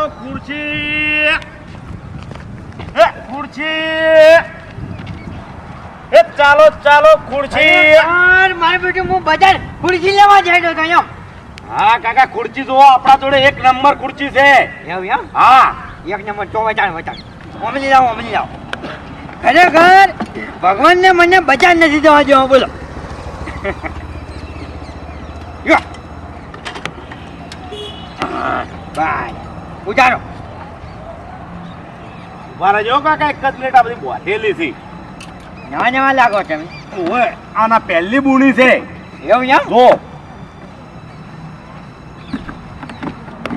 ચાલો ખુરશી. એ ખુરશી. એ ચાલો ચાલો ખુરશી. યાર મારે બેટું હું બજાર ખુરશી લેવા જઈ તો એમ. હા કાકા ખુરશી જુઓ આપણા જોડે એક નંબર ખુરશી છે. એવું એમ? હા. એક નંબર ચો વચાણ વચાણ. ઓમલી લાવો ઓમલી લાવો ખરેખર ભગવાનને મને બજાર નથી જવા દેવા બોલો. યો. બાય. ઉતારો ઊભા જો કાકા એક જ મિનિટ આ બધી બોધેલી છે. નવા નવા લાગો તમે. ઓય આના પહેલી બુણી છે. એવું એમ? જો.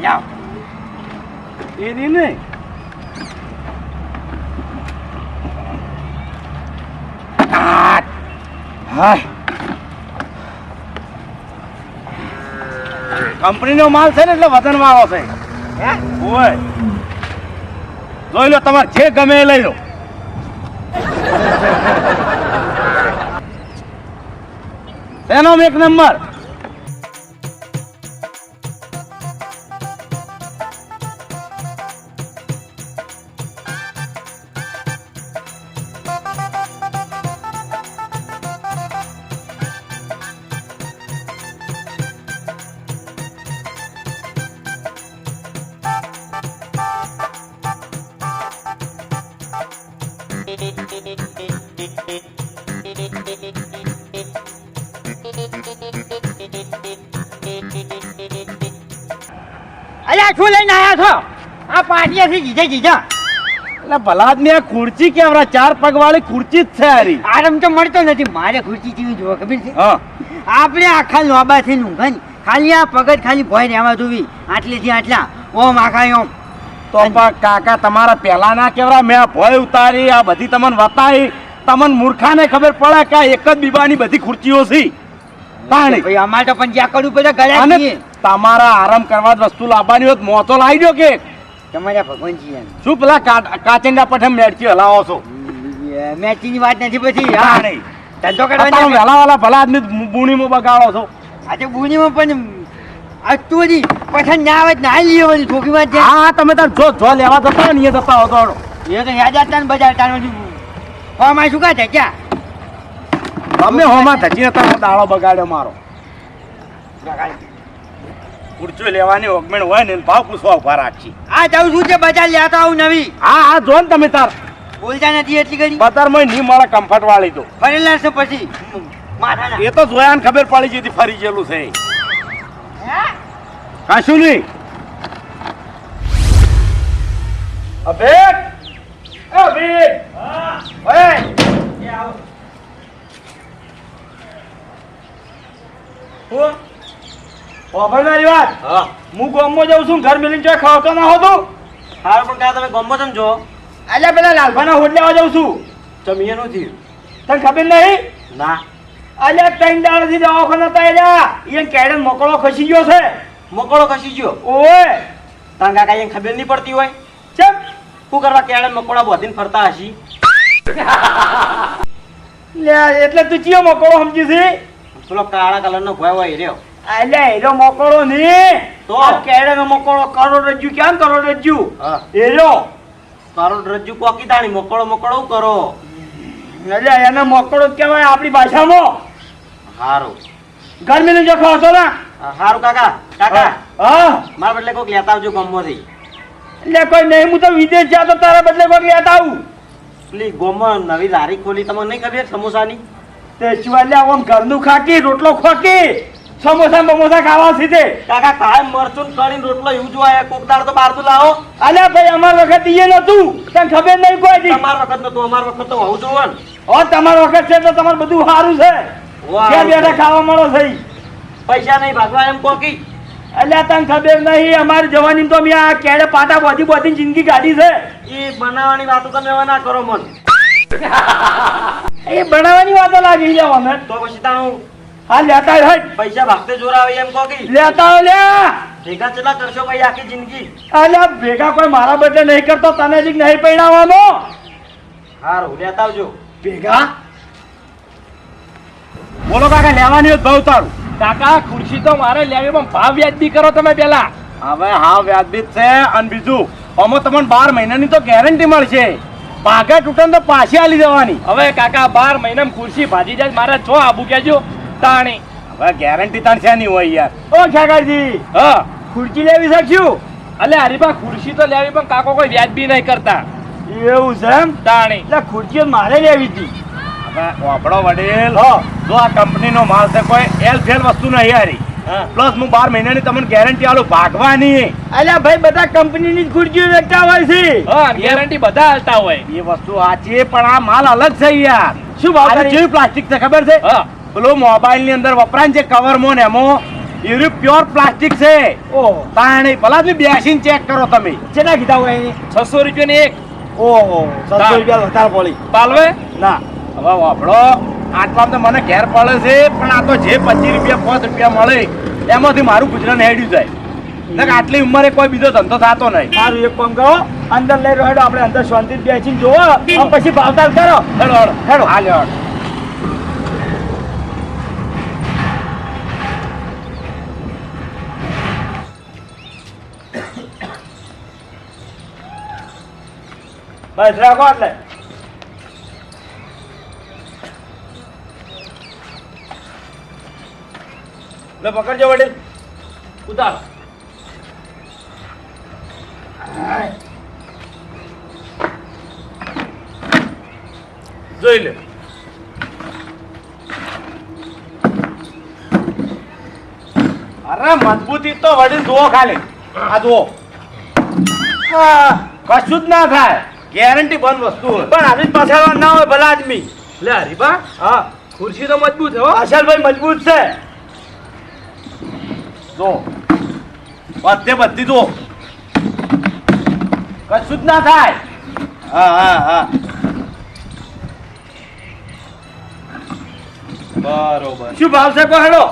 લાવ એની ને. કંપનીનો માલ છે ને એટલે વજન વાળો છે. ઓય. લો તમારે જે ગમે એ લઈ લો. એનો એક નંબર. શું લઈને આયા છો? આ પાટિયાથી જીજે જીજા. એટલે ભલા આદમી આ ખુરચી કેવડા ચાર પગ વાળી ખુરચી જ છે હારી? આરામ તો મળતો નથી. મારે ખુરચી જેવી જોવા ખબર છે? આપણે આખા લોબા થી ઊંઘાની ખાલી આ પગ ખાલી ભોય રહેવા જોવી. આટલેથી આટલા. ઓમ આખા ઓમ. તો પણ કાકા તમારા પહેલા ના કેવડા મેં આ ભોય ઉતારી આ બધી તમને વતાવી તમને મૂર્ખાને ખબર પડે કે આ એક જ બીબાની બધી ખુરચીઓ છે? પાણી ભાઈ અમારે તો પણ જ્યાં કરવું પડે ગયા તમારા આરામ કરવા વસ્તુ લાવવાની હોત મોતો લાવી દો કે. તમારા ભગવાનજી શું પેલા કાચંડા પઠમ પઠે હલાવો છો? મેચીની વાત નથી પછી. હા નહીં. ધંધો કરવા વેલા વહેલા ભલા આદમી બુણીમાં બગાડો છો. આજે બુણીમાં પણ અસ્તુજી પસંદ ના આવે ના લઈએ બધી છોકરીમાં જ હા તમે તાર જો જો લેવા જતા ને એ જતા હો એ તો યાદ આપતા ને બજાર તાર ફોર્મ શું કાઢે ક્યાં તમે હોમાં તમે દાળો બગાડ્યો મારો. ખુરચો લેવાની ઓગમેણ હોય ને ભાવ પૂછવા ઊભા રાખી. આ જાઉં છું જે બજાર લેતા આવું નવી. હા હા જો ને તમે તાર. બોલતા નથી એટલી ઘડી. બજારમાં નહીં મળે કમ્ફર્ટ વાળી તો. ફરી લેશે પછી. એ તો જોયા ને ખબર પડી જતી ફરી ગયેલું છે કશું નહીં અભેટ અભેટ ઓય. હું મારી વાત. હું. ગોમમાં જાઉં છું ઘર મિલીને ચોય ખાવતો ના હોતો. હારું પણ કાં તમે ગમો છો જો. અલ્યા પેલા લાલભાના હોટલે લેવા જાઉં છું. જમીએ નથી તને ખબર નહીં? ના. અલ્યા ત્રણ દાડાથી દવાખાના હતા એલા એને કેડન મોકળો ખસી ગયો છે. મોકળો ખસી ગયો. ઓય તાર કાકા એને ખબર નહીં પડતી હોય. ચમ. શું કરવા કેડન મકોડા બોધીને ફરતા હશી? એટલે તું ચિયો મોકળો સમજી છે? પેલો કાળા કલરનો ભય હોય રહ્યો. અલ્યા એનો મોકળો નહીં. તો? આ કેડનો મોકળો કરોડરજ્જુ કેમ કરોડરજ્જુ હા. એનો કરોડ રજ્જુ કોકી તાણી મકોડો મકોડો કરો? અલ્યા એને મોકળો કહેવાય આપણી ભાષામાં. હારું. ગરમીનું જો ખાશો ને? હારું કાકા કાકા. હા મારા બદલે કોઈક લેતા આવજો ગમમાંથી એટલે કોઈ નહીં હું તો વિદેશ જા તો તારા બદલે કોઈ લેતા આવું. પેલી ગોમાં નવી લારી ખોલી તમને નહીં ખબર સમોસાની? તે સિવાય આમ ઘરનું ખાકી રોટલો ખોકી? સમોસા બમોસા ખાવા સીધે કાકા કાયમ મરચું કરીને રોટલો એવું જોવાય કોક દાળ તો બહારથી લાવો. અલ્યા ભાઈ અમાર વખત ઈએ નતું તને ખબર નહીં કોઈ દી. તમાર વખત નતું અમાર વખત તો હોવું જોવે ઓ તમાર વખત છે તો તમાર બધું સારું છે. ક્યાં બેઠા ખાવા મળો થઈ પૈસા નહીં ભાગવા એમ કોકી. અલ્યા તને ખબર નહીં અમારી જવાની તો મેં આ કેડે પાટા બોધી બોધી જિંદગી કાઢી છે. એ બનાવવાની વાતો તમે હવે ના કરો મન. એ બનાવવાની વાતો લાગી જવા મને તો પછી તાણું હા લેતા હોય. હટ પૈસા ભાગતે જોર આવે એમ કહો કે. લેતા હોય લ્યા ભેગા ચલા કરશો ભાઈ આખી જિંદગી? અલ્યા ભેગા કોઈ મારા બદલે નહીં કરતો તને જ નહીં પૈણાવાનો હારું લેતા આવજો. ભેગા? બોલો કાકા લેવાની હોય ભાવ તારું. કાકા ખુરશી તો મારે લેવી પણ ભાવ વ્યાજબી કરો તમે પેલા. હવે હા વ્યાજબી છે. અને બીજું આમાં તમને બાર મહિનાની તો ગેરંટી મળશે. ભાગે તૂટે તો પાછી આલી દેવાની. હવે કાકા બાર મહિનામાં ખુરશી ભાજી જાય મારે છો આબુ કેજો તાણી. હવે ગેરંટી તાણ છે નહીં હોય યાર? ઓ ખેગાજી હા. ખુરશી લેવી શકશું અલે હરીબા ખુરશી તો લેવી પણ કાકો કોઈ વ્યાજબી નહીં કરતા. એવું છે એમ? તાણી. એટલે ખુરચીઓ મારે લેવી હતી. હવે વાપડો વડીલ. હા. જો આ કંપનીનો માલ છે કોઈ એલ ફેલ વસ્તુ નહીં હારી. પ્લસ હું બાર મહિનાની તમને ગેરંટી આલું ભાગવાની. અલ્યા ભાઈ બધા કંપનીની જ ખુરચીઓ વેચતા હોય છે. ગેરંટી બધા હાલતા હોય. એ વસ્તુ સાચી પણ આ માલ અલગ છે યાર. શું ભાવ છે? પ્લાસ્ટિક છે ખબર છે? હા. પેલો મોબાઈલની અંદર વપરાય છે જે કવરમાં ને એમાં એ પ્યોર પ્લાસ્ટિક છે. ઓહો. તાણી ભલા બી બેસીને ચેક કરો તમે. કેટલા કીધા હોય એની? છસો રૂપિયાની એક. ઓહો છસો રૂપિયા વધારે પડી. પાલવે? ના. હવે વાપડો આટલા તો મને ઘેર પડે છે પણ આ તો જે પચીસ રૂપિયા પાંચ રૂપિયા મળે એમાંથી મારું ગુજરાન હેડ્યું જાય. ને આટલી ઉંમરે કોઈ બીજો ધંધો થતો નહીં. સારું એક કામ કરો અંદર લઈ રહ્યો આપણે અંદર શાંતિ બેસીને જોવો પછી ભાવતાલ કરો. હેડો હેડો. હાલ હેડો. બસ, રાખો એટલે. લે, પકડજો વડીલ. ઉતારો. જોઈ લે. અરે, મજબૂતી તો વડીલ, જુઓ ખાલી. આ જુઓ. કશું જ ના થાય. ગેરંટી બંધ વસ્તુ હોય? પણ આવી પાછળ ના હોય ભલા આદમી. લે હરીબા હા. ખુરશી તો મજબૂત હો. પાછળ ભાઈ મજબૂત છે. જો બધે બધી જો કશું જ ના થાય. હા હા હા. બરોબર. શું ભાવ છે હેડો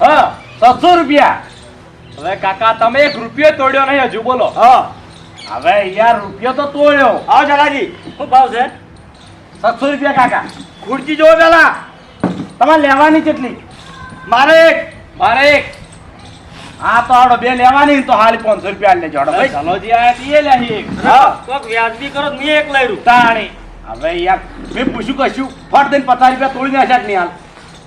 હા. છસો રૂપિયા. હવે કાકા તમે એક રૂપિયો તોડ્યો નહીં હજુ બોલો. હા. હવે યાર રૂપિયો તો તોડ્યો. આવો જલાજી. શું ભાવ છે? સાતસો રૂપિયા કાકા. ખુરચી જોવો પેલા. તમારે લેવાની કેટલી? મારે એક. મારે એક. હા તો આડો બે લેવાની તો હાલ પાંચસો રૂપિયા લેજો. આડો ભાઈ ચલોજી આયા છીએ લ્યા એક. હા. કોક વ્યાજબી કરો તો મેં એક લઈ રૂ તાણી. હવે યાર મેં પૂછ્યું કશું. ફટ દઈને પચાસ રૂપિયા તોડી નાખ્યા જ નહીં હાલ.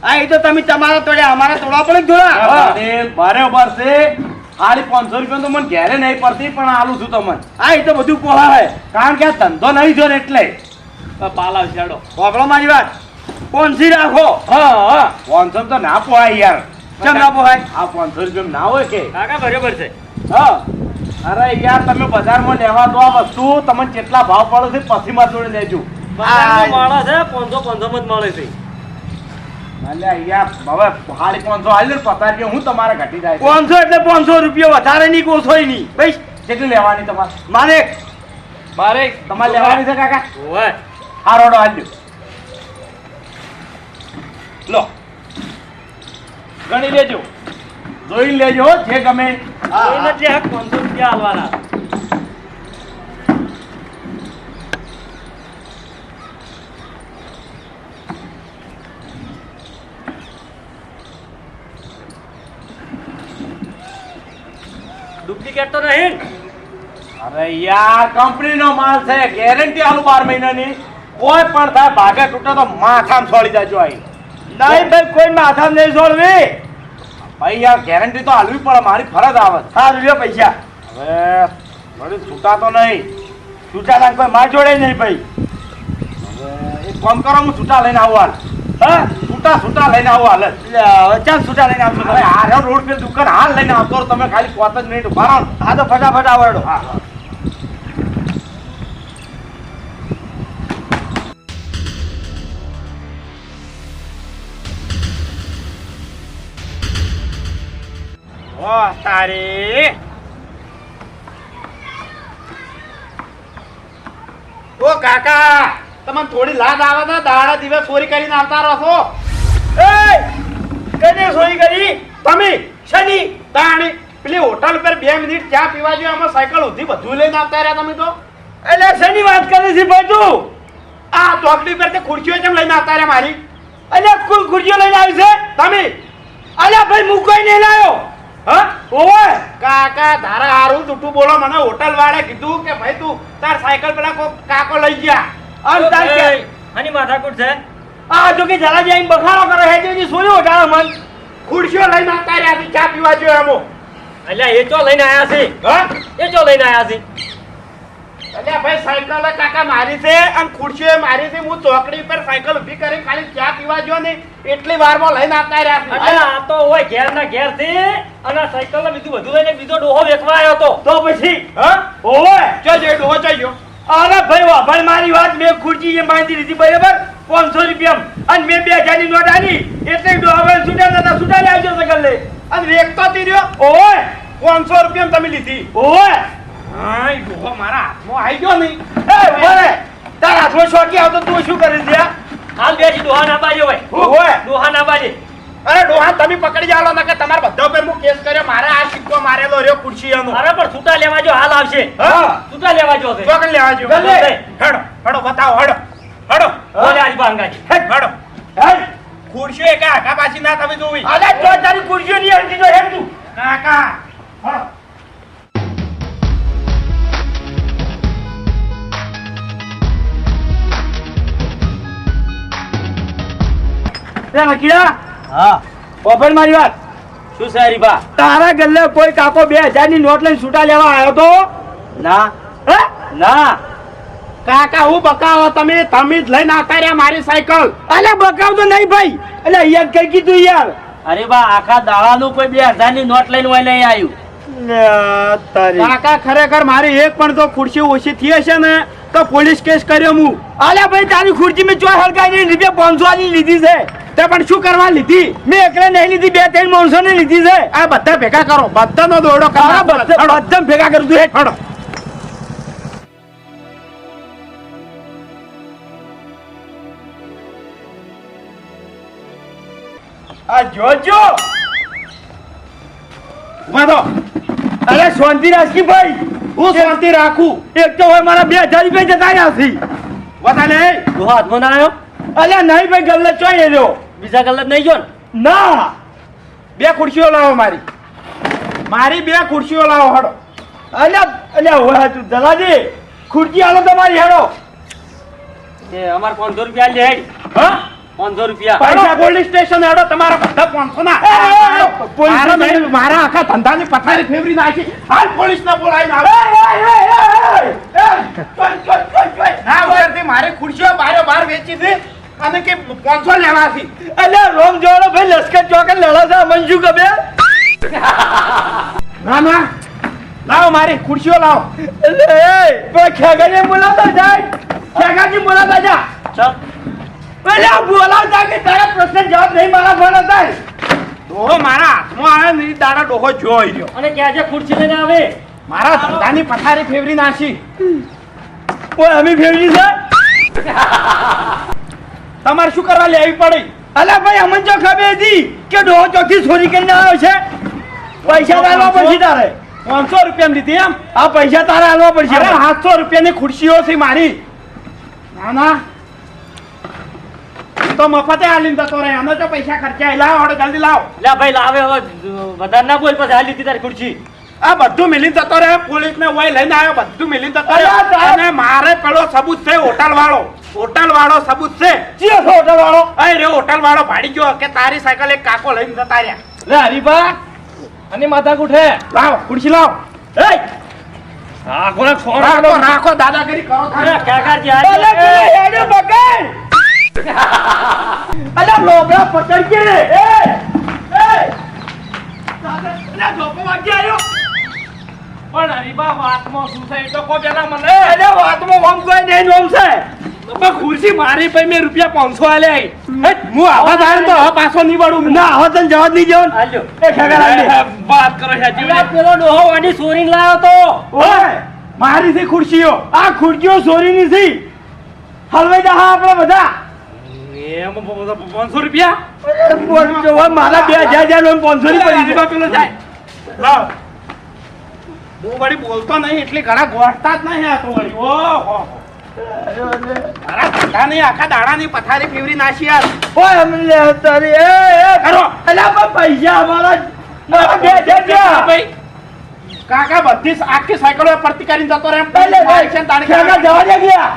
આ એ તો તમે તમારા તોડ્યા અમારા તોડવા પણ જોડા મારે બરોબર છે. હાલી પાંચસો રૂપિયા તો મને ઘેરે નહીં પડતી પણ આલું છું તમને. હા એ તો બધું પોહાય કારણ કે આ ધંધો નહીં જો ને એટલે. પાલા છેડો વાપરો મારી વાત. પોનસી રાખો. હા હા. પાંચસો તો ના પોહાય યાર. કેમ ના પોહાય? આ પાંચસો રૂપિયા ના હોય કે? કાકા બરાબર છે. હા. અરે યાર તમે બજારમાં લેવા તો આ વસ્તુ તમને કેટલા ભાવ પડે છે? પછી માં જોડે લેજો. માણસ છે પાંચસો પાંચસો માં જ મળે છે અલ્યા યાર હવે હાલી પાંચસો હાલી પચાસ રૂપિયા હું તમારે ઘટી જાય પાંચસો એટલે પાંચસો રૂપિયા વધારે નહીં કોશોય નહીં. ભાઈ કેટલી લેવાની તમારે? મારે મારે તમારે લેવાની છે કાકા? હા રોડો હાલ્યો લો. ગણી લેજો. જોઈ લેજો જે ગમે. પાંચસો રૂપિયા હાલવાના ડુપ્લિકેટ તો નહીં. અરે યાર, કંપનીનો માલ છે, ગેરંટી આલુ બાર મહિનાની. કોઈ પણ થાય, ભાગે તૂટે તો માથામાં છોડી જાજો આઈ. નહીં ભાઈ, કોઈ માથા નહીં છોડવી. ભાઈ, યાર, ગેરંટી તો આલવી પડે, મારી ફરજ આવે. છે. લ્યો પૈસા. હવે, વળી છૂટા તો નહીં. છૂટા કોઈ માર જોડે નહીં ભાઈ. હવે, એક કામ કરો, હું છૂટા લઈને આવું હા? છૂટા છૂટા લઈને આવો હાલ. ચાલ છૂટા લઈને આવશો તમે. આ રોડ પર દુકાન હાલ લઈને આવતો તમે ખાલી પાંચ જ મિનિટ ઊભા રહો. હા તો ફટાફટ આવડો. હા હા. ઓ તારી. ઓ કાકા તમને થોડી લાદ આવે તો દાડા દિવસ ચોરી કરીને આવતા રહો છો? કને સોઈ કરી તમે શનિ તાણી પેલી હોટલ પર બે મિનિટ ચા પીવા જોઈએ આમાં સાયકલ ઉધી બધું લઈને આવતા રહ્યા તમે તો? એટલે શેની વાત કરે છે ભાઈ તું આ ચોકડી પર તે ખુરશીઓ કેમ લઈને આવતા રહ્યા મારી? એટલે કુલ ખુરશીઓ લઈને આવી છે? તમે? અલ્યા ભાઈ હું કોઈ નહીં લાયો. હા? ઓવે કાકા તારા હારું જૂઠું બોલો. મને હોટલ વાળે કીધું કે ભાઈ તું તાર સાયકલ પેલા કોક કાકો લઈ ગયા. અને માથાકૂટ છે? આ જો કે જરા જઈને બખાડો કરો હે જોજી સોયો ઉઠાડો મન? ખુરશીઓ લઈને આવતા રહ્યા છે ચા પીવા જોઈએ એમો એટલે એ તો લઈને આયા છે? હા? એ ચો લઈને આયા છે? અલ્યા ભાઈ સાયકલ કાકા મારી છે અને ખુરશીઓ મારી છે હું ચોકડી પર સાયકલ ઊભી કરી ખાલી ચા પીવા જો ને એટલી વારમાં લઈને આવતા રહ્યા એટલે છે આ તો હોય ઘેર ના ઘેરથી અને સાયકલ ને બીજું બધું લઈને બીજો ડોહો વેચવા આવ્યો હતો તો પછી? હા? ઓય જો જે ડોહો ચાલ્યો અરે ભાઈ વાપર મારી વાત મેં ખુરશી એ બાંધી લીધી બરાબર? પાંચસો રૂપિયા અને મેં બે હજારની નોટ આની એટલે ડોહાભાઈ છૂટા નતા છૂટા લઈ આવજો સકલ લે અને વેચતો તી રહ્યો. ઓય પાંચસો રૂપિયા તમે લીધી. ઓય. હાય ડોહો મારા હાથમાં આવી ગયો નહીં. એ બોલે તાર હાથમાં શોકી આવતો તું શું કરી દે હાલ બેસી ડોહા ના બાજે હોય ઓય ડોહા ના બાજે. અરે ડોહા તમે પકડી જાલો કે તમારા બધા પર હું કેસ કર્યો. મારે આ સિક્કો મારેલો રહ્યો ખુરશીયાનો. અરે પણ છૂટા લેવા જો હાલ આવશે. હા. છૂટા લેવા જો ચોકડ લેવા જો. હડો હડો બતાવો હડો હડો. બોલે આજ બાંગાજી હડો હે ખુરશીઓ એકા આગા પાછી ના તમે જોવી. અલે જો તારી ખુરશીઓ ની હલતી જો હેમ તું. કાકા. હડો હા. ઓપન મારી વાત. શું છે બા તારા ગલ્લે કોઈ કાકો બે હજારની નોટ લઈને છૂટા લેવા આવ્યો તો? ના. હે? ના. કાકા હું બકાવો તમે તમે જ લઈને આવતા રહ્યા મારી સાયકલ. અલે બકાવ તો નહીં ભાઈ. એટલે અહીંયા કઈ કીધું યાર. અરે બા આખા દાડાનું કોઈ બે હજારની નોટ લઈને હોય નહીં આવ્યું. કાકા ખરેખર મારી એક પણ તો ખુરશી ઓછી થઈ હશે ને તો પોલીસ કેસ કર્યો હું. અલે ભાઈ તારી ખુરશી મેં ચોય હલકાઈ રૂપિયા પાંચસો ની લીધી છે. તે પણ શું કરવા લીધી? મેં એકલે નહીં લીધી બે ત્રણ માણસો ને લીધી છે. આ બધા ભેગા કરો. બધાનો દોડો કરો બધા બધા ભેગા કરું તું હેઠ. આ જોજો ઊભા થો. અરે શાંતિ રાખી ભાઈ. હું શાંતિ રાખું. એક તો હોય મારા બે હજાર રૂપિયા જતા રહ્યા છે. વાતા નહીં. તું હાથમાં ના આવ્યો? અલ્યા નહીં ભાઈ ગલ્લે ચોઈ રહ્યો. બીજા કલાક નહીં જો ના? બે ખુરશીઓ લાવો મારી. મારી બે ખુરશીઓ લાવો હડો. અલ્યા અલ્યા હોય તું દલાજી ખુરશી આલો તમારી હેડો. એ અમાર પાંચસો રૂપિયા લે હા? પાંચસો રૂપિયા. પૈસા પોલીસ સ્ટેશન હેડો તમારા બધા પાંચસો ના. પોલીસ મારા આખા ધંધાની પથારી ફેવરી નાખી. હાલ પોલીસ ને ઉપરથી મારી ખુરશીઓ બારે બાર વેચી હતી અને કે પાંચસો લેવાથી. અલ્યા રોમ જોડો ભાઈ લશ્કર ચોકે લડા છે મંજુ ખબર? ના ના. લાવો મારી ખુરશીઓ લાવો. એટલે પણ ખેગાને બોલાવતા જાય. ખેગાજી બોલાવતા જા. ચાલ અલ્યા બોલાવતા કે તારા પ્રશ્ન જવાબ નહીં મારા ફોન હતા. ડોહો મારા હાથમાં આવે ને ઈ ડોહો જોઈ રહ્યો અને ક્યાં છે? ખુરશી લઈને આવે? મારા ધંધાની પથારી ફેવરી નાખી ઓય અમે ફેવરી છે? તમારે શું કરવા લેવી પડી? અલ્યા ભાઈ અમને જો ખબર હતી કે ડોહો ચોથી ચોરી કરીને આવ્યો છે. પૈસા તારવા પડશે તારે. પાંચસો રૂપિયા લીધી એમ. આ પૈસા તારે આલવા પડશે. સાતસો રૂપિયાની ખુરશીઓ છે મારી. ના ના. તો મફતે આલીને જતો રહે. અમે તો પૈસા ખર્ચાય લાવો હળો જલ્દી લાવો. લે ભાઈ લાવે હવે. વધારે ના બોલ પછી હાલ તારી ખુરશી. આ બધું મિલીન જતો રહે. પોલીસ ને ઓય લઈને આવ્યો બધું મિલીન જતો રહ્યો સાહેબ! અને મારે પેલો સબૂત છે હોટલ વાળો હોટલ વાળો સબૂત છે. જીઓ છો હોટલ વાળો અરે રે હોટલ વાળો ભાડી ગયો. કે તારી સાયકલ એક કાકો લઈને જતા રહ્યા. લે હરીબા અને માથા કુઠે લાવો ખુરશી લાવો. એ રાખો રાખો દાદાગીરી કરો. કાકાજી હેડે બગાડ! અલે લોબડા પકડ કે રે એ એ દાદા અલે ધોકો વાગી આવ્યો પણ હરીબા વાતમાં શું થાય તો કો પેલા મને અલે વાતમાં ઓમ કોઈ નહીં ઓમ છે ખુરશી મારી પછી મેં રૂપિયા પાંચસો આલ્યા હું આવા જાય તો હવે પાછો નહીં વળું ના હવે તને જવા જ નહીં જવાનું હાલ્યો એ વાત કરો છે પેલો ડોહો વાડી સોરીને લાવ્યો તો મારી થી ખુરશીઓ આ ખુરશીઓ ચોરીની છે હલવાઈ જા આપડે આપણે બધા એમ પાંચસો રૂપિયા? અરે બોલ જો હવે મારા બે હજાર હજાર પાંચસો ની પેલો જાય હું વળી બોલતો નહીં એટલી ઘણા ગોઠતા જ નહીં આ વળી. ઓહો. મારા ધંધાની આખા દાડાની પથારી ફેવરી નાખી યાર. ઓય અમને તારી. એ કરો. પૈસા અમારા મારા બે હજાર ભાઈ. કાકા બધી આખી સાયકલો પડતી કરીને જતો રહે એમ ભાઈ છે તાણી જવા દે ગયા.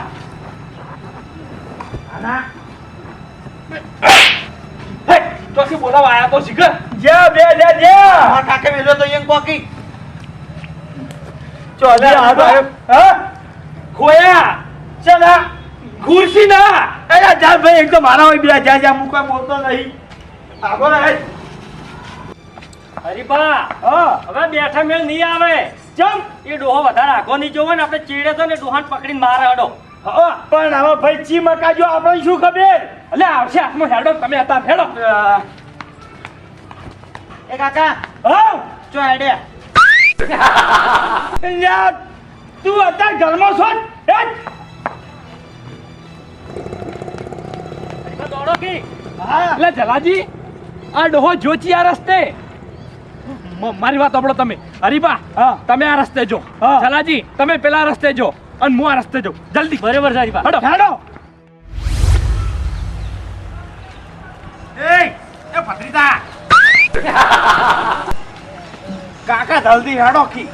ચોથી બોલાવા આયા તો શીખર જ્યાં બે હજાર જ્યાં. અમારા કાકે વેલો તો એક બાકી ચોલે હા? ખોયા. ચલા ખુરશી ના. અરે જા ભાઈ એક તો મારા હોય બે હજાર જ્યાં હું કોઈ બોલતો નહીં. આગો રહે હરીપા હા. હવે બેઠા મેળ નહીં આવે. ચમ. એ ડોહો વધારે આગો નહીં જોવો ને આપણે ચીડે તો ને ડોહાને પકડીને મારે અડો. હા પણ હવે ભાઈ ચી મકાજો આપણે શું ખબર? એટલે આવશે હાથમાં હેડો તમે હતા હેડો એ કાકા હા? ચો હેડે. તું અત્યારે ઘરમાં છો? જ? હેટ. હરીપા દોડો કી. એટલે જલાજી આ ડોહો જોચી આ રસ્તે. મારી વાત સાંભળો તમે. હરીબા હા. તમે આ રસ્તે જો. હા. જલાજી તમે પેલા રસ્તે જો. અને હું આ રસ્તે જાઉં. જલ્દી. બરાબર સારી હરીપા હેડો. હેડો. એ એ કાકા જલ્દી હેડો કી.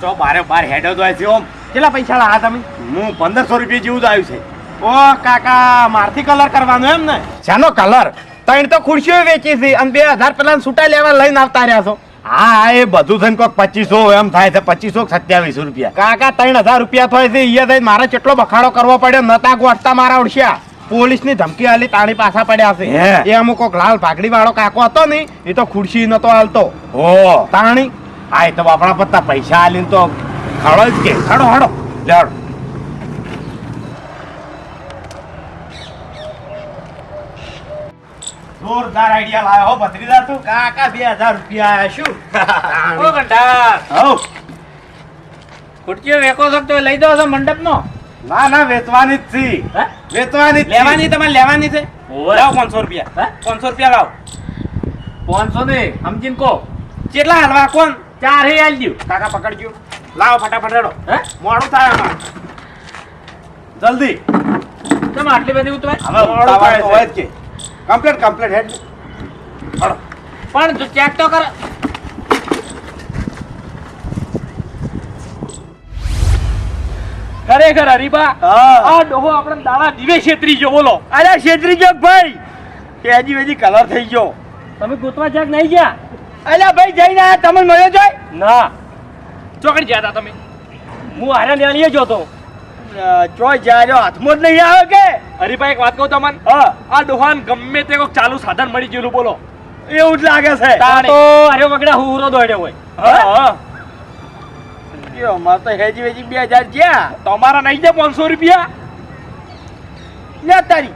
તો બારે બાર હેડો તો છે ઓમ. કેટલા પૈસા લાયા તમે? હું પંદરસો રૂપિયા જેવું જ આવ્યું છે. ઓ કાકા મારથી કલર કરવાનો એમ ને? શાનો કલર? ત્રણ તો ખુરશીઓ વેચી છે અને બે હજાર પેલા છૂટા લેવા લઈને આવતા રહ્યા છો. હા એ બધું થઈને કોઈક પચીસો એમ થાય છે. પચીસો સત્યાવીસો રૂપિયા. કાકા ત્રણ હજાર રૂપિયા થાય છે. થઈને મારે કેટલો બખાડો કરવો પડ્યો? નતા ગોઠતા મારા ઓળશ્યા. પોલીસની ધમકી આલી તાણી પાછા પડ્યા છે. એ અમુક કોક લાલ પાઘડી વાળો કાકો હતો ને એ તો ખુરશી નતો હાલતો. હો. તાણી? હા એ તો આપણા પત્તા પૈસા આલીને તો ખડો જ કે. ખડો હડો. લેડો જોરદાર આઈડિયા લાવ્યો હો ભત્રીજા તું. કાકા બે હજાર રૂપિયા આયા શું ઓ ઘંટા હઉ. ખુરચીઓ વેકો છો તો લઈ દો છો મંડપનો? ના ના વેચવાની જ છી. વેચવાની લેવાની તમારે લેવાની છે? લાવો પાંચસો રૂપિયા? પાંચસો રૂપિયા લાવ. પાંચસો ને? સમજીને કહો. કેટલા હલવા? કોણ? ચાર હે આલજો કાકા પકડજો. લાવો ફટાફટ હેડો. હે? મોડું થાય જલ્દી. તમે આટલી બધી ઉતવાય? હવે મોડું થાય કે કમ્પ્લીટ કમ્પ્લીટ હેડ પણ ચેક તો કર. ખરેખર હરીબા આ ડોહો આપણે દાડા દિવે છેતરી જો બોલો. અરે છેતરી જો ભાઈ? કે હજી હજી કલર થઈ ગયો. તમે ગોતવા ચેક નહીં ગયા? અલ્યા ભાઈ જઈને આયા તમને મળ્યો જોઈ? ના. ચોકડી જ્યાં હતા તમે. હું હારે લેણીએ જો તો ચોય જાય હાથમાં જ નહીં આવે કે? હરીભાઈ એક વાત કહું તમને? હા. આ ડોહાન ગમે તે કોઈક ચાલુ સાધન મળી ગયેલું બોલો. એવું જ લાગે છે. તો અરે વગડા હુરો દોડ્યો હોય. હા, હા. મારે તો હેજી વેજી બે હજાર ગયા. તમારા નહીં છે પાંચસો રૂપિયા? લે તારી.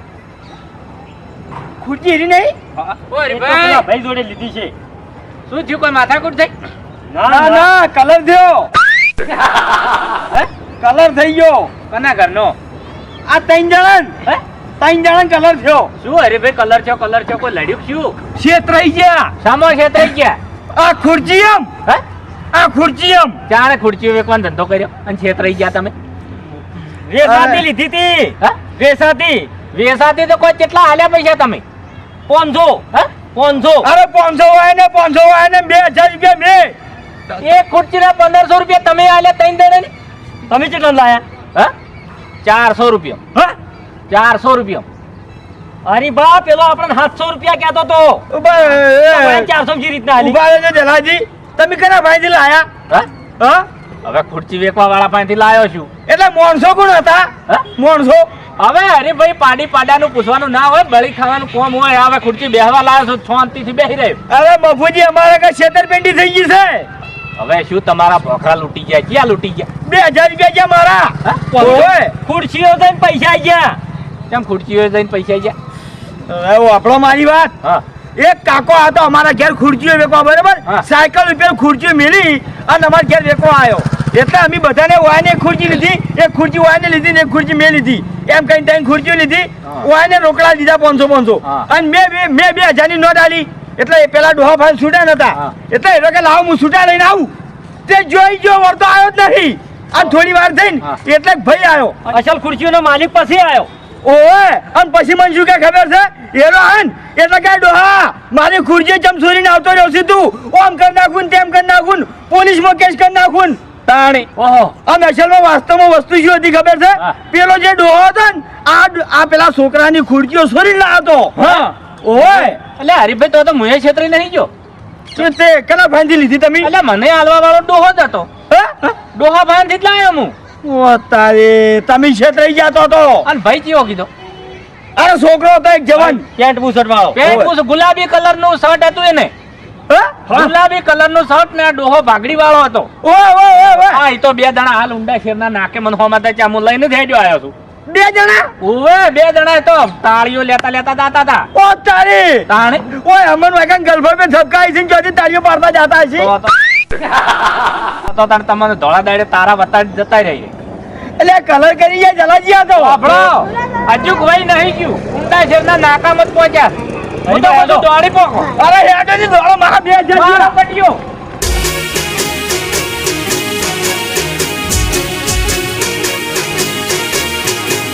ખુરચી હરી નહીં? ભાઈ જોડે લીધી છે. શું થયું? કોઈ માથાકૂટ થઈ? ના ના. કલર થયો. કલર થઈ ગયો. કના ઘરનો? આ ત્રણ જણા હે? ત્રણ જણા કલર થયો. શું? અરે ભાઈ કલર છે કલર છે કોઈ લડ્યું શું? રહી ગયા. સામો છેતરાઈ ગયા. આ ખુરચી એમ. હે? આ ખુરચી એમ. ચારે ખુરચીઓ વેકવાનો ધંધો કર્યો અને છેતરાઈ ગયા તમે. વેસાતી લીધી હતી વેસાતી. વેસાતી તો કોઈ કેટલા હાલ્યા પૈસા તમે? પોનસો હે? પોનસો અરે પોનસો વાય ને પોનસો વાય ને બે હજાર રૂપિયા બે એક ખુરચીના પંદરસો રૂપિયા તમે આલ્યા ત્રણ ને તમે કેટલા લાયા? હ? ચારસો રૂપિયા. હા? ચારસો રૂપિયા. અરે બા પેલો આપણને સાતસો રૂપિયા કહેતો તો. ચારસો જે રીતના હાલી? ઊભા જલાજી. તમે કના ભાઈથી લાયા? હા? હા? હવે ખુરચી વેકવા વાળા પાસેથી લાયો છું. એટલે મોણસો કોણ હતા? મોણસો? હવે અરે ભાઈ પાડી પાડાનું પૂછવાનું ના હોય બળી ખાવાનું કોમ હોય. હવે ખુરચી બેહવા લાવ્યો છું શાંતિથી બેહી રહ્યો. અરે બફુજી અમારે કઈ છેતરપિંડી થઈ ગઈ છે? હવે શું તમારા ભોખરા લૂંટી ગયા? ક્યાં લૂંટી ગયા? બે હજાર રૂપિયા ગયા મારા. ખુરશીઓ જઈને પૈસા ગયા. કેમ ખુરશીઓ જઈને પૈસા ગયા? હવે આપણો મારી વાત. હા. એક કાકો હતો અમારા ઘેર ખુરચીઓ વેકવા બરાબર. સાયકલ ઉપર ખુરચીઓ મેળી અને અમારા ઘેર વેકવા આવ્યો એટલે અમે બધાને વાયને ખુરશી લીધી એક ખુરશી વાયને લીધી ને એક ખુરચી મેં લીધી. એમ કઈ ત્રણ ખુરચીઓ લીધી. વાયને રોકડા લીધા પાંચસો પાંચસો. અને મેં બે મેં બે હજારની નોટ આલી. એટલે એ પેલા ડોહા ભાઈ છૂટા નતા. એટલે એટલે એ કે લાવ હું છૂટા લઈને આવું. તે જોઈ જો વળતો આવ્યો જ નહીં. આ થોડી વાર થઈને એટલે ભાઈ આવ્યો. અસલ ખુરશીનો માલિક પછી આવ્યો. ઓએ અને પછી મને શું કે ખબર છે? એરો હન એટલે કે ડોહા મારી ખુરજી ચમસોરીને આવતો રહ્યો છે તું ઓમ કરી નાખું તેમ કરી નાખું પોલીસમાં કેસ કરી નાખું તાણી. ઓહો. આ અસલમાં વાસ્તવમાં વસ્તુ શું હતી ખબર છે? પેલો જે ડોહો હતો ને આ આ પેલા છોકરાની ખુરજીઓ સોરી લાવતો હા. ઓય! એટલે હરીભાઈ તો તો મુએ છેતરી નહીં ગયો. શું તે કના ભાંજી લીધી તમે? એટલે મને હાલવા વાળો ડોહો જ હતો. ડોહા થી જ લાયો હું. ઓ તારે તમે છેતરાઈ જતો તો અને ભાઈ ચિયો કીધો? અરે છોકરો હતો એક જવાન. પેન્ટ બુશર્ટ વાળો. પેન્ટ ગુલાબી કલરનું શર્ટ હતું એને. હા? ગુલાબી કલરનું શર્ટ ને આ ડોહો બાગડી વાળો હતો ઓ હા એ તો બે જણા હાલ ઊંડા શેરના નાકે મનવા માટે હતા લઈને જ હેડ્યો આવ્યો છું. બે જણા? ઓવે બે જણા તો તાળીઓ લેતા લેતા જાતા હતા. ઓ તારી તાણે? ઓય અમન વાગન ગર્લફ્રેન્ડ પે ધબકાઈ છે જોજી તાળીઓ પાડતા જાતા છે તો તાણે તમને ધોળા દાડે તારા બતાડી જતા રહી. એટલે કલર કરી જાય જલાજી તો. આપણો હજુ કોઈ નહીં ગયું. ઊંડા શેરના નાકામાં જ પહોંચ્યા. હું તો બધું દોડી પોકો અરે હેડો ની દોડો મારા બે જણા પટ્યો